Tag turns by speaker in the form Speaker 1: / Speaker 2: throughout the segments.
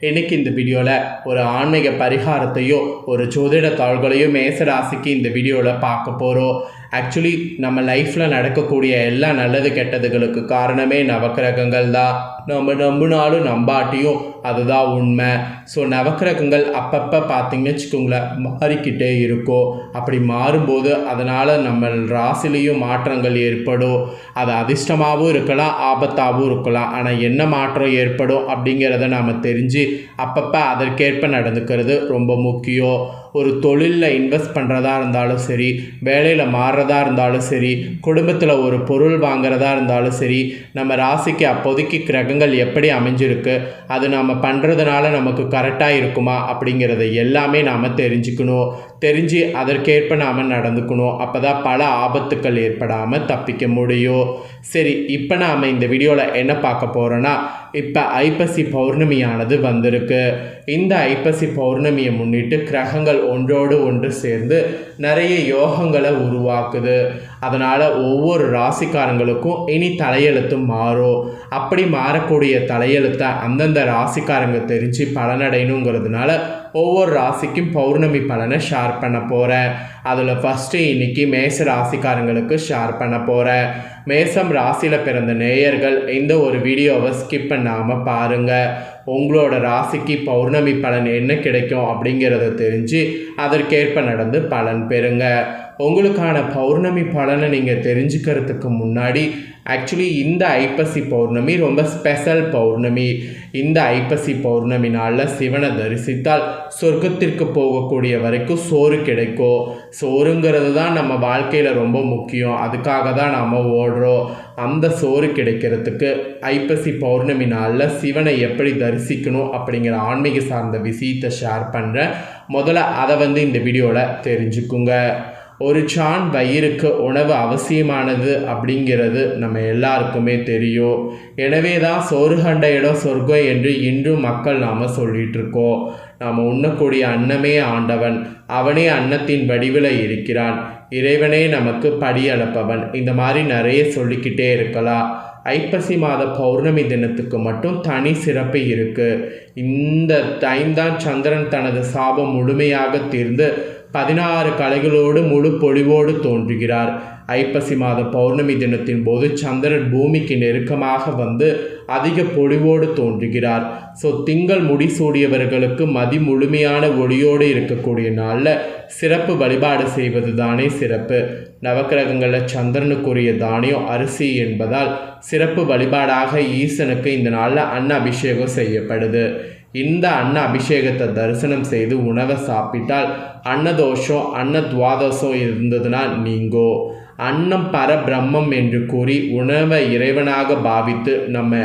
Speaker 1: இன்னைக்கு இந்த வீடியோவில் ஒரு ஆன்மீக பரிகாரத்தையோ ஒரு ஜோதிட தாள்களையோ மேசராசிக்கு இந்த வீடியோவில் பார்க்க போகிறோம் ஆக்சுவலி நம்ம லைஃப்பில் நடக்கக்கூடிய எல்லா நல்லது கெட்டதுகளுக்கு காரணமே நவக்கிரகங்கள் தான் நம்ம நம்பினாலும் நம்பாட்டியும் அதுதான் உண்மை. ஸோ நவக்கிரகங்கள் அப்பப்போ பார்த்தீங்கன்னு வச்சுக்கோங்களேன் மாறிக்கிட்டே இருக்கும் அப்படி மாறும்போது அதனால் நம்ம ராசிலையும் மாற்றங்கள் ஏற்படும். அது அதிர்ஷ்டமாகவும் இருக்கலாம் ஆபத்தாகவும் இருக்கலாம். ஆனால் என்ன மாற்றம் ஏற்படும் அப்படிங்கிறத நாம் தெரிஞ்சு அப்பப்போ அதற்கேற்ப நடந்துக்கிறது ரொம்ப முக்கியம். ஒரு தொழிலில் இன்வெஸ்ட் பண்ணுறதா இருந்தாலும் சரி வேலையில் மாறுறதா இருந்தாலும் சரி குடும்பத்தில் ஒரு பொருள் வாங்குறதா இருந்தாலும் சரி நம்ம ராசிக்கு அப்போதைக்கு கிரகங்கள் எப்படி அமைஞ்சிருக்கு அது நாம் பண்ணுறதுனால நமக்கு கரெக்டாக இருக்குமா அப்படிங்கிறத எல்லாமே நாம் தெரிஞ்சுக்கணும். தெரிஞ்சு அதற்கேற்ப நாம் நடந்துக்கணும். அப்போ தான் பல ஆபத்துக்கள் ஏற்படாமல் தப்பிக்க முடியும். சரி இப்போ நாம் இந்த வீடியோவில் என்ன பார்க்க போகிறோன்னா இப்போ ஐப்பசி பௌர்ணமியானது வந்திருக்கு. இந்த ஐப்பசி பௌர்ணமியை முன்னிட்டு கிரகங்கள் ஒன்றோடு ஒன்று சேர்ந்து நிறைய யோகங்களை உருவாக்குது. அதனால் ஒவ்வொரு ராசிக்காரங்களுக்கும் இனி தலையெழுத்து மாறும். அப்படி மாறக்கூடிய தலையெழுத்தை அந்தந்த ராசிக்காரங்க தெரிஞ்சு பலனடையணுங்கிறதுனால ஒவ்வொரு ராசிக்கும் பௌர்ணமி பலனை ஷேர் பண்ண போகிறேன் அதில் ஃபஸ்ட்டு இன்னைக்கு மேச ராசிக்காரங்களுக்கு ஷேர் பண்ண போகிறேன் மேசம் ராசியில் பிறந்த நேயர்கள் இந்த ஒரு வீடியோவை ஸ்கிப் பண்ணாமல் பாருங்கள் உங்களோட ராசிக்கு பௌர்ணமி பலன் என்ன கிடைக்கும் அப்படிங்கிறத தெரிஞ்சு அதற்கேற்ப நடந்து பலன் பெறுங்க. உங்களுக்கான பௌர்ணமி பலனை நீங்கள் தெரிஞ்சுக்கிறதுக்கு முன்னாடி ஆக்சுவலி இந்த ஐப்பசி பௌர்ணமி ரொம்ப ஸ்பெஷல் பௌர்ணமி. இந்த ஐப்பசி பௌர்ணமி நாளில் சிவனை தரிசித்தால் சொர்க்கத்திற்கு போகக்கூடிய வரைக்கும் சோறு கிடைக்கும். சோறுங்கிறது தான் நம்ம வாழ்க்கையில் ரொம்ப முக்கியம். அதுக்காக தான் நாம் ஓடுறோம். அந்த சோறு கிடைக்கிறதுக்கு ஐப்பசி பௌர்ணமி நாளில் சிவனை எப்படி தரிசிக்கணும் அப்படிங்கிற ஆன்மீக சார்ந்த விஷயத்தை ஷேர் பண்ணுறேன் முதல்ல அதை வந்து இந்த வீடியோவில் தெரிஞ்சுக்குங்க. ஒரு சான் வயிறுக்கு உணவு அவசியமானது அப்படிங்கிறது நம்ம எல்லாருக்குமே தெரியும். எனவே தான் சோறு கண்ட இடம் சொர்க்கம் என்று இன்றும் மக்கள் நாம் சொல்லிகிட்டு இருக்கோம் நாம் உண்ணக்கூடிய அன்னமே ஆண்டவன். அவனே அன்னத்தின் வடிவில் இருக்கிறான். இறைவனே நமக்கு படி அளப்பவன் இந்த மாதிரி நிறைய சொல்லிக்கிட்டே இருக்கலாம். ஐப்பசி மாத பௌர்ணமி தினத்துக்கு மட்டும் தனி சிறப்பு இருக்குது இந்த டைம் தான் சந்திரன் தனது சாபம் முழுமையாக தீர்ந்து பதினாறு கலைகளோடு முழு பொழிவோடு தோன்றுகிறார். ஐப்பசி மாத பௌர்ணமி தினத்தின் போது சந்திரன் பூமிக்கு நெருக்கமாக வந்து அதிக பொழிவோடு தோன்றுகிறார். ஸோ திங்கள் முடிசூடியவர்களுக்கு மதி முழுமையான ஒளியோடு இருக்கக்கூடிய நாளில் சிறப்பு வழிபாடு செய்வது தானே சிறப்பு. நவக்கிரகங்களில் சந்திரனுக்குரிய தானியம் அரிசி என்பதால் சிறப்பு வழிபாடாக ஈசனுக்கு இந்த நாளில் அன்ன அபிஷேகம் செய்யப்படுது. இந்த அன்ன அபிஷேகத்தை தரிசனம் செய்து உணவை சாப்பிட்டால் அன்னதோஷம் அன்ன துவாதோஷம் இருந்ததுன்னா நீங்கோ. அன்னம் பரபிரம்மம் என்று கூறி உணவை இறைவனாக பாவித்து நம்ம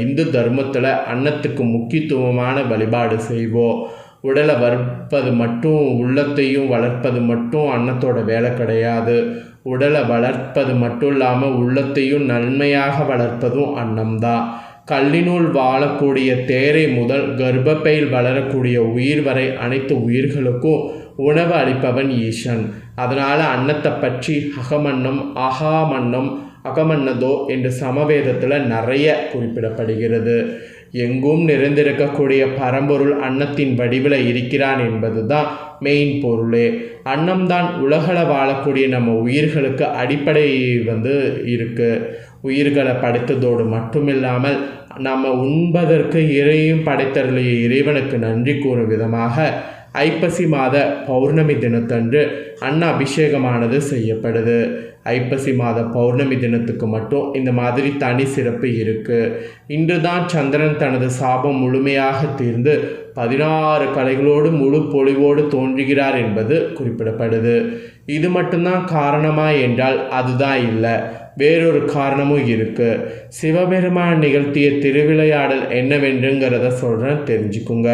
Speaker 1: இந்து தர்மத்தில் அன்னத்துக்கு முக்கியத்துவமான வழிபாடு செய்வோம். உடலை வளர்ப்பது மட்டும் உள்ளத்தையும் வளர்ப்பது மட்டும் அன்னத்தோட வேலை கிடையாது. உடலை வளர்ப்பது மட்டும் இல்லாமல் உள்ளத்தையும் நன்மையாக வளர்ப்பதும் அன்னம்தான். கல்லினுள் வாழக்கூடிய தேரை முதல் கர்ப்பப்பையில் வளரக்கூடிய உயிர் வரை அனைத்து உயிர்களுக்கும் உணவு அளிப்பவன் ஈசன். அதனால் அன்னத்தை பற்றி அகமன்னம் அகாமன்னம் அகமன்னதோ என்று சமவேதத்தில் நிறைய குறிப்பிடப்படுகிறது. எங்கும் நிறைந்திருக்கக்கூடிய பரம்பொருள் அன்னத்தின் வடிவில் இருக்கிறான் என்பது தான் மெயின் பொருளே. அன்னம்தான் உலகள வாழக்கூடிய நம்ம உயிர்களுக்கு அடிப்படை வந்து இருக்குது உயிர்களை படைத்ததோடு மட்டுமில்லாமல் நம்ம உண்பதற்கு இறையும் படைத்தருளிய இறைவனுக்கு நன்றி கூறும் விதமாக ஐப்பசி மாத பௌர்ணமி தினத்தன்று அன்ன அபிஷேகமானது செய்யப்படுது. ஐப்பசி மாத பௌர்ணமி தினத்துக்கு மட்டும் இந்த மாதிரி தனி சிறப்பு இருக்குது இன்று தான் சந்திரன் தனது சாபம் முழுமையாக தீர்ந்து பதினாறு கலைகளோடு முழு பொழிவோடு தோன்றுகிறார் என்பது குறிப்பிடப்படுது. இது மட்டும்தான் காரணமா என்றால் அதுதான் இல்லை. வேறொரு காரணமும் இருக்குது சிவபெருமான் நிகழ்த்திய திருவிளையாடல் என்னவென்றுங்கிறத சொல்கிறேன் தெரிஞ்சுக்குங்க.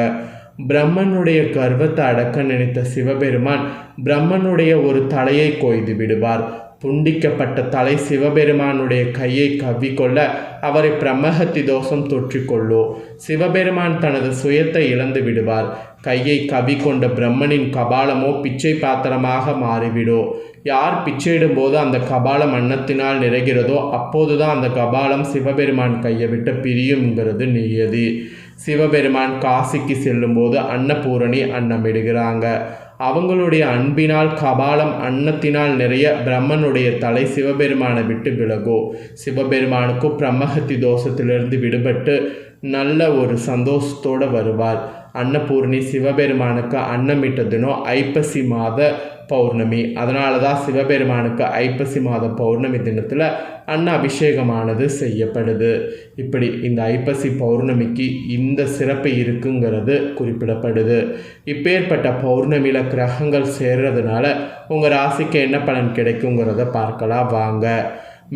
Speaker 1: பிரம்மனுடைய கர்வத்தை அடக்க நினைத்த சிவபெருமான் பிரம்மனுடைய ஒரு தலையை கொய்து விடுவார். துண்டிக்கப்பட்ட தலை சிவபெருமானுடைய கையை கவ்விக்கொள்ள அவரை பிரம்மஹத்தி தோஷம் தொற்றிக்கொள்ளோ. சிவபெருமான் தனது சுயத்தை இழந்து விடுவார். கையை கவி கொண்ட பிரம்மனின் கபாலமோ பிச்சை பாத்திரமாக மாறிவிடோ. யார் பிச்சையிடும்போது அந்த கபாலம் அன்னத்தினால் நிறைகிறதோ அப்போதுதான் அந்த கபாலம் சிவபெருமான் கையை விட்டு பிரியுங்கிறது நியதி. சிவபெருமான் காசிக்கு செல்லும்போது அன்னபூரணி அன்னமிடுகிறாங்க. அவங்களுடைய அன்பினால் கபாலம் அன்னத்தினால் நிறைய பிரம்மனுடைய தலை சிவபெருமானை விட்டு விலகும் சிவபெருமானுக்கும் பிரம்மஹத்தி தோஷத்திலிருந்து விடுபட்டு நல்ல ஒரு சந்தோஷத்தோடு வருவார். அன்னபூர்ணி சிவபெருமானுக்கு அன்னமிட்ட தினம் ஐப்பசி மாத பௌர்ணமி. அதனால தான் சிவபெருமானுக்கு ஐப்பசி மாத பௌர்ணமி தினத்தில் அன்ன அபிஷேகமானது செய்யப்படுது. இப்படி இந்த ஐப்பசி பௌர்ணமிக்கு இந்த சிறப்பு இருக்குங்கிறது குறிப்பிடப்படுது. இப்பேற்பட்ட பௌர்ணமியில் கிரகங்கள் சேர்றதுனால உங்கள் ராசிக்கு என்ன பலன் கிடைக்குங்கிறத பார்க்கலாம் வாங்க.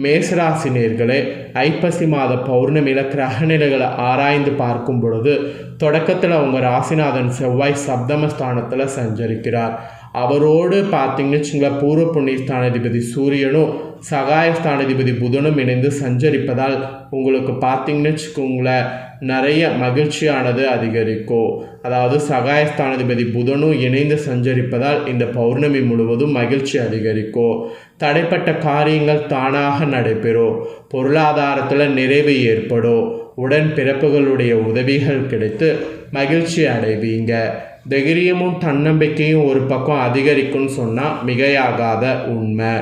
Speaker 1: மேசராசினியர்களே ஐப்பசி மாத பௌர்ணமியில் கிரகநிலைகளை ஆராய்ந்து பார்க்கும் பொழுது தொடக்கத்தில் உங்கள் ராசிநாதன் செவ்வாய் சப்தமஸ்தானத்தில் சஞ்சரிக்கிறார். அவரோடு பார்த்தீங்கன்னு வச்சுங்களேன் பூர்வ புண்ணிய ஸ்தானாதிபதி சூரியனும் சகாய ஸ்தானாதிபதி புதனும் இணைந்து சஞ்சரிப்பதால் உங்களுக்கு பார்த்தீங்கன்னு வச்சுக்கோங்களேன் நிறைய மகிழ்ச்சியானது அதிகரிக்கும் அதாவது சகாயஸ்தானாதிபதி புதனும் இணைந்து சஞ்சரிப்பதால் இந்த பௌர்ணமி முழுவதும் மகிழ்ச்சி அதிகரிக்கும் தடைப்பட்ட காரியங்கள் தானாக நடைபெறும் பொருளாதாரத்தில் நிறைவு ஏற்படும் உடன் பிறப்புகளுடைய உதவிகள் கிடைத்து மகிழ்ச்சி அடைவீங்க. தைரியமும் தன்னம்பிக்கையும் ஒரு பக்கம் அதிகரிக்கும்னு சொன்னால் மிகையாகாத உண்மை.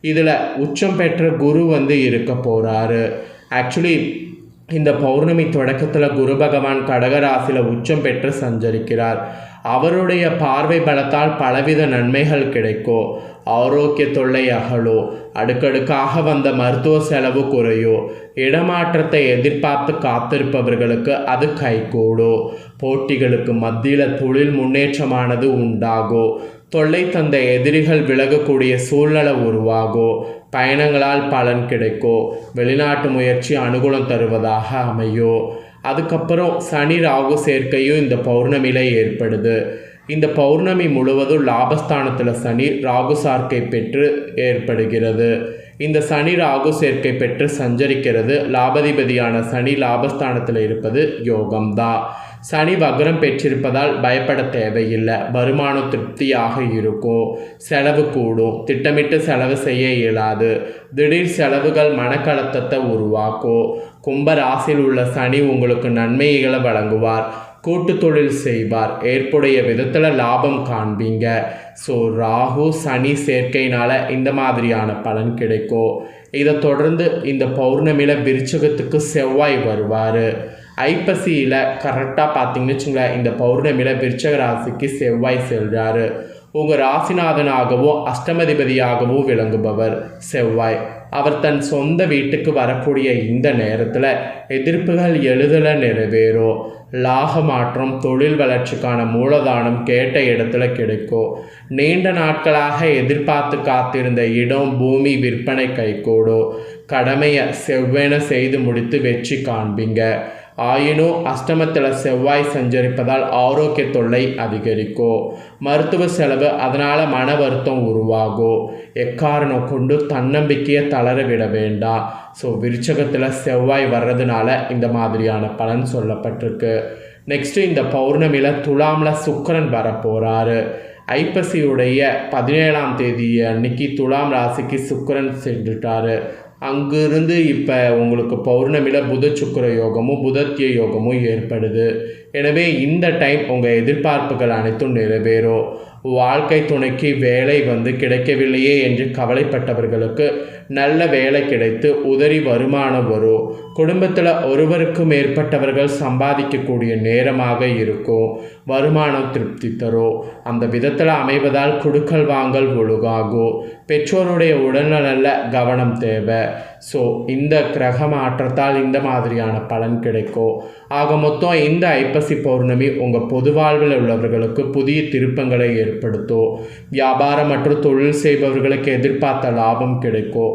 Speaker 1: இதில் உச்சம் பெற்ற குரு வந்து இருக்க போகிறாரு ஆக்சுவலி இந்த பௌர்ணமி தொடக்கத்தில் குரு பகவான் கடகராசியில் உச்சம் பெற்று சஞ்சரிக்கிறார். அவருடைய பார்வை பலத்தால் பலவித நன்மைகள் கிடைக்கும் ஆரோக்கிய தொல்லை அகலோ அடுக்கடுக்காக வந்த மருத்துவ செலவு குறையோ இடமாற்றத்தை எதிர்பார்த்து காத்திருப்பவர்களுக்கு அது கைகூடோ. போட்டிகளுக்கு மத்தியில் தொழில் முன்னேற்றமானது உண்டாகும் தொல்லை தந்த எதிரிகள் விலகக்கூடிய சூழ்நிலை உருவாகும் பயணங்களால் பலன் கிடைக்கும் வெளிநாட்டு முயற்சி அனுகூலம் தருவதாக அமையும் அதுக்கப்புறம் சனி ராகு சேர்க்கையும் இந்த பௌர்ணமியில் ஏற்படுது. இந்த பௌர்ணமி முழுவதும் லாபஸ்தானத்தில் சனி ராகு சார்க்கை பெற்று ஏற்படுகிறது. இந்த சனி ராகு சேர்க்கை பெற்று சஞ்சரிக்கிறது. லாபதிபதியான சனி லாபஸ்தானத்தில் இருப்பது யோகம்தான் சனி வக்ரம் பெற்றிருப்பதால் பயப்பட தேவையில்லை. வருமானம் திருப்தியாக இருக்கும். செலவு கூடும். திட்டமிட்டு செலவு செய்ய இயலாது. திடீர் செலவுகள் மனக்கலத்தத்தை உருவாக்கும். கும்ப ராசியில் உள்ள சனி உங்களுக்கு நன்மைகளை வழங்குவார். கூட்டு தொழில் செய்வார். ஏற்புடைய விதத்தில் லாபம் காண்பீங்க. ஸோ ராகு சனி சேர்க்கையினால் இந்த மாதிரியான பலன் கிடைக்கும். இதை தொடர்ந்து இந்த பௌர்ணமியில் விருச்சகத்துக்கு செவ்வாய் வருவார். ஐப்பசியில் கரெக்டாக பார்த்தீங்கன்னு வச்சுங்களேன் இந்த பௌர்ணமியில் விருச்சக ராசிக்கு செவ்வாய் செல்கிறாரு உங்கள் ராசிநாதனாகவும் அஷ்டமதிபதியாகவும் விளங்குபவர் செவ்வாய். அவர் தன் சொந்த வீட்டுக்கு வரக்கூடிய இந்த நேரத்தில் எதிர்ப்புகள் எழுதல நிறைவேறும் லாக மாற்றம் தொழில் வளர்ச்சிக்கான மூலதானம் கேட்ட இடத்துல கிடைக்கும் நீண்ட நாட்களாக எதிர்பார்த்து காத்திருந்த இடம் பூமி விற்பனை கைகூடும் கடமையை செவ்வென செய்து முடித்து வெற்றி காண்பீங்க. ஆயினும் அஷ்டமத்தில் செவ்வாய் சஞ்சரிப்பதால் ஆரோக்கிய தொல்லை அதிகரிக்கும் மருத்துவ செலவு அதனால் மன வருத்தம் உருவாகும் எக்காரணம் கொண்டு தன்னம்பிக்கையை தளர விட வேண்டாம் ஸோ விருச்சகத்தில் செவ்வாய் வர்றதுனால இந்த மாதிரியான பலன் சொல்லப்பட்டிருக்கு. நெக்ஸ்ட்டு இந்த பௌர்ணமியில் துலாமில் சுக்கரன் வரப்போகிறாரு ஐப்பசியுடைய பதினேழாம் தேதி அன்னைக்கு துலாம் ராசிக்கு சுக்கரன் சென்றுட்டாரு. அங்கிருந்து இப்போ உங்களுக்கு பௌர்ணமியில் புத சுக்கர யோகமும் புதத்திய யோகமும் ஏற்படுது. எனவே இந்த டைம் உங்கள் எதிர்பார்ப்புகள் அனைத்தும் நிறைவேறும். வாழ்க்கை துணைக்கு வேலை வந்து கிடைக்கவில்லையே என்று கவலைப்பட்டவர்களுக்கு நல்ல வேலை கிடைத்து உதறி வருமானம் வரும் குடும்பத்தில் ஒருவருக்கும் மேற்பட்டவர்கள் சம்பாதிக்கக்கூடிய நேரமாக இருக்கும் வருமானம் திருப்தி தரும் அந்த விதத்தில் அமைவதால் குடுக்கல் வாங்கல் ஒழுகாகும் பெற்றோருடைய உடல்நலில் கவனம் தேவை. ஸோ இந்த கிரக மாற்றத்தால் இந்த மாதிரியான பலன் கிடைக்கும் ஆக மொத்தம் இந்த ஐப்பசி பௌர்ணமி உங்கள் பொது வாழ்வில் உள்ளவர்களுக்கு புதிய திருப்பங்களை ஏற்படுத்தும் வியாபாரம் மற்றும் தொழில் செய்பவர்களுக்கு எதிர்பார்த்த லாபம் கிடைக்கும்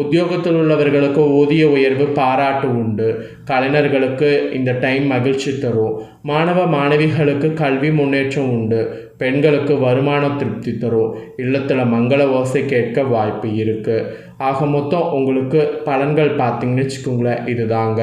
Speaker 1: உத்தியோகத்தில் உள்ளவர்களுக்கு ஊதிய உயர்வு பாராட்டு உண்டு. கலைஞர்களுக்கு இந்த டைம் மகிழ்ச்சி தரும். மாணவ மாணவிகளுக்கு கல்வி முன்னேற்றம் உண்டு. பெண்களுக்கு வருமான திருப்தி தரும். இல்லத்தில் மங்கள ஓசை கேட்க வாய்ப்பு இருக்குது ஆக மொத்தம் உங்களுக்கு பலன்கள் பார்த்தீங்கன்னு வச்சுக்கோங்களேன் இதுதாங்க.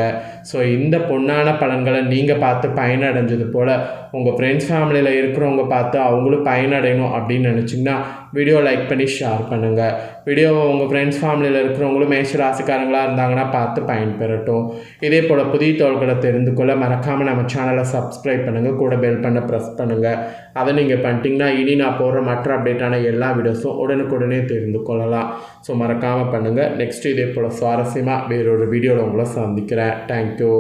Speaker 1: ஸோ இந்த பொன்னான பலன்களை நீங்கள் பார்த்து பயனடைஞ்சது போல் உங்கள் ஃப்ரெண்ட்ஸ் ஃபேமிலியில் இருக்கிறவங்க பார்த்து அவங்களும் பயனடையணும் அப்படின்னு நினச்சிங்கன்னா வீடியோ லைக் பண்ணி ஷேர் பண்ணுங்கள் வீடியோவை உங்கள் ஃப்ரெண்ட்ஸ் ஃபேமிலியில் இருக்கிற இருக்கிறவங்களும் மேஷ ராசிக்காரங்களாக இருந்தாங்கன்னா பார்த்து பயன்பெறட்டும். இதே போல் புதிய தோள்களை தெரிந்து கொள்ள மறக்காமல் நம்ம சேனலை சப்ஸ்கிரைப் பண்ணுங்கள் கூட பெல் பண்ண ப்ரெஸ் பண்ணுங்கள் அதை நீங்கள் பண்ணிட்டீங்கன்னா இனி நான் போடுற மற்ற அப்டேட்டான எல்லா வீடியோஸும் உடனுக்குடனே தெரிந்து கொள்ளலாம். ஸோ மறக்காமல் பண்ணுங்கள் நெக்ஸ்ட் இதே போல் சுவாரஸ்யமாக வேறொரு வீடியோவில் உங்களை சந்திக்கிறேன். தேங்க்யூ